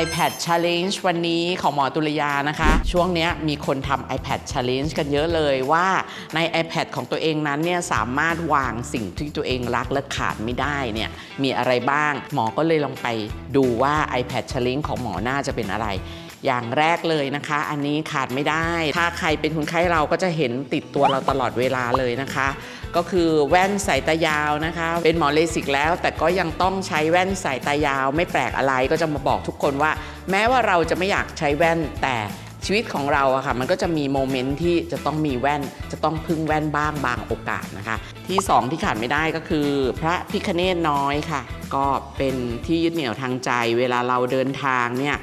iPad Challenge วันนี้ของหมอตุลยานะคะ ช่วงนี้มีคนทำ iPad Challenge กันเยอะเลยว่าใน iPad ของตัวเองนั้นเนี่ยสามารถวางสิ่งที่ตัวเองรักและขาดไม่ได้เนี่ยมีอะไรบ้าง หมอก็เลยลองไปดูว่า iPad Challenge ของหมอน่าจะเป็นอะไร อย่างแรกเลยนะคะ อันนี้ขาดไม่ได้ ถ้าใครเป็นคนไข้เราก็จะเห็นติดตัวเราตลอดเวลาเลยนะคะ ก็คือแว่นสายตายาวนะคะ เป็นหมอเลสิกแล้ว แต่ก็ยังต้องใช้แว่นสายตายาว ไม่แปลกอะไรก็จะมาบอกทุกคนว่า แม้ว่าเราจะไม่อยากใช้แว่นแต่ชีวิตของเราอะค่ะมันก็จะมีโมเมนต์ที่จะต้องมีแว่น จะต้องพึ่งแว่นบ้างบางโอกาสนะคะ ที่สองที่ขาดไม่ได้ก็คือ พระพิคเนตน้อยค่ะ ก็เป็นที่ยึดเหนี่ยวทางใจ เวลาเราเดินทางเนี่ย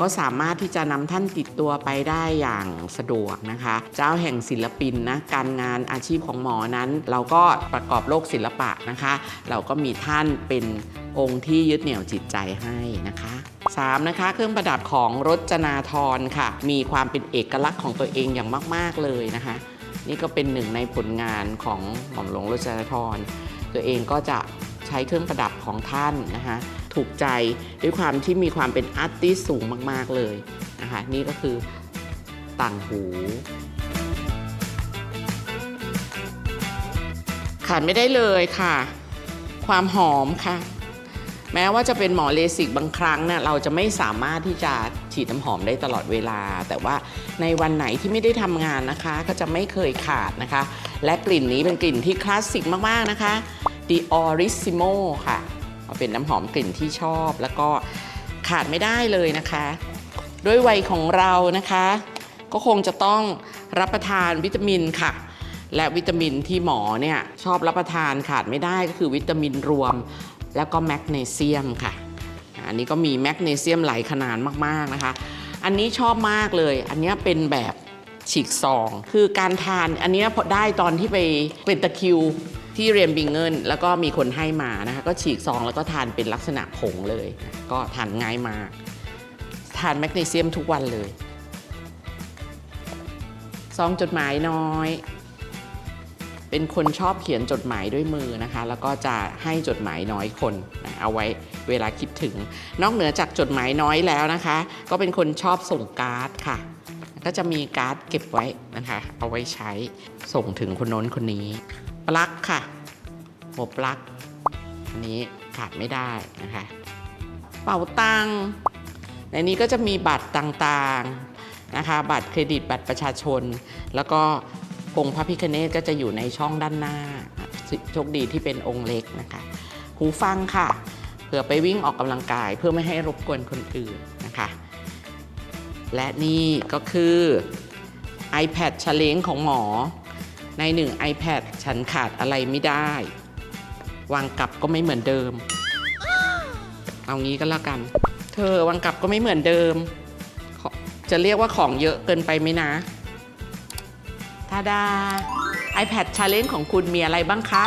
ก็สามารถที่จะนำท่านติดตัวไปได้อย่างสะดวกนะคะ เจ้าแห่งศิลปินนะการงานอาชีพของหมอนั้น เราก็ประกอบโลกศิลปะนะคะ เราก็มีท่านเป็นองค์ที่ยึดเหนี่ยวจิตใจให้นะคะ3นะคะเครื่องประดับของรจนาธรค่ะ มีความเป็นเอกลักษณ์ของตัวเองอย่างมาก ๆ เลยนะคะ นี่ก็เป็นหนึ่งในผลงานของหม่อมหลวงรจนาธรตัวเองก็จะ ช้เครื่องประดับของท่านนะคะถูกใจด้วยความที่มีความเป็นอาร์ติสสูงมากๆเลยนะคะนี่ก็คือต่างหูขาดไม่ได้เลยค่ะ ความหอมค่ะ แม้ว่าจะเป็นหมอเลสิกบางครั้งเนี่ยเราจะไม่สามารถที่จะฉีดน้ำหอมได้ตลอดเวลา แต่ว่าในวันไหนที่ไม่ได้ทำงานนะคะ ก็จะไม่เคยขาดนะคะ และกลิ่นนี้เป็นกลิ่นที่คลาสสิกมากๆนะคะ The Orissimo ค่ะเป็นน้ำหอมกลิ่นที่ชอบ แล้วก็ขาดไม่ได้เลยนะคะ ด้วยวัยของเรานะคะ ก็คงจะต้องรับประทานวิตามินค่ะ และวิตามินที่หมอเนี่ยชอบรับประทานขาดไม่ได้ก็คือวิตามินรวม แล้วก็แมกนีเซียมค่ะ อันนี้ก็มีแมกนีเซียมหลายขนาดมากๆนะคะ อันนี้ชอบมากเลย อันนี้เป็นแบบฉีกซอง คือการทานอันนี้พอได้ตอนที่ไปเป็นตะคิว ที่เรียนบิงเกิลแล้วก็มีคนให้มานะคะก็ฉีกซองแล้วก็ทานเป็นลักษณะผงเลยก็ทานง่ายมาก ทานแมกนีเซียมทุกวันเลยซองจดหมายน้อย เป็นคนชอบเขียนจดหมายด้วยมือนะคะ แล้วก็จะให้จดหมายน้อยคนนะเอาไว้เวลาคิดถึง นอกเหนือจากจดหมายน้อยแล้วนะคะ ก็เป็นคนชอบส่งการ์ดค่ะ ก็จะมีการ์ดเก็บไว้นะคะ เอาไว้ใช้ส่งถึงคนโน้นคนนี้ ปลั๊กค่ะหัวปลั๊กอันนี้ขาดไม่ได้นะคะ เป๋าตังในนี้ก็จะมีบัตรต่างๆนะคะ บัตรเครดิตบัตรประชาชน แล้วก็องค์พระพิคเนตก็จะอยู่ในช่องด้านหน้าโชคดีที่เป็นองค์เล็กนะคะ หูฟังค่ะเผื่อไปวิ่งออกกำลังกายเพื่อไม่ให้รบกวนคนอื่นนะคะ และนี่ก็คือ iPad ช l เลงของหมอ ในหนึ่ง iPad ฉันขาดอะไรไม่ได้ วางกลับก็ไม่เหมือนเดิม เอางี้ก็แล้วกัน เธอวางกลับก็ไม่เหมือนเดิม จะเรียกว่าของเยอะเกินไปไหมนะทาดา iPad Challenge ของคุณมีอะไรบ้างคะ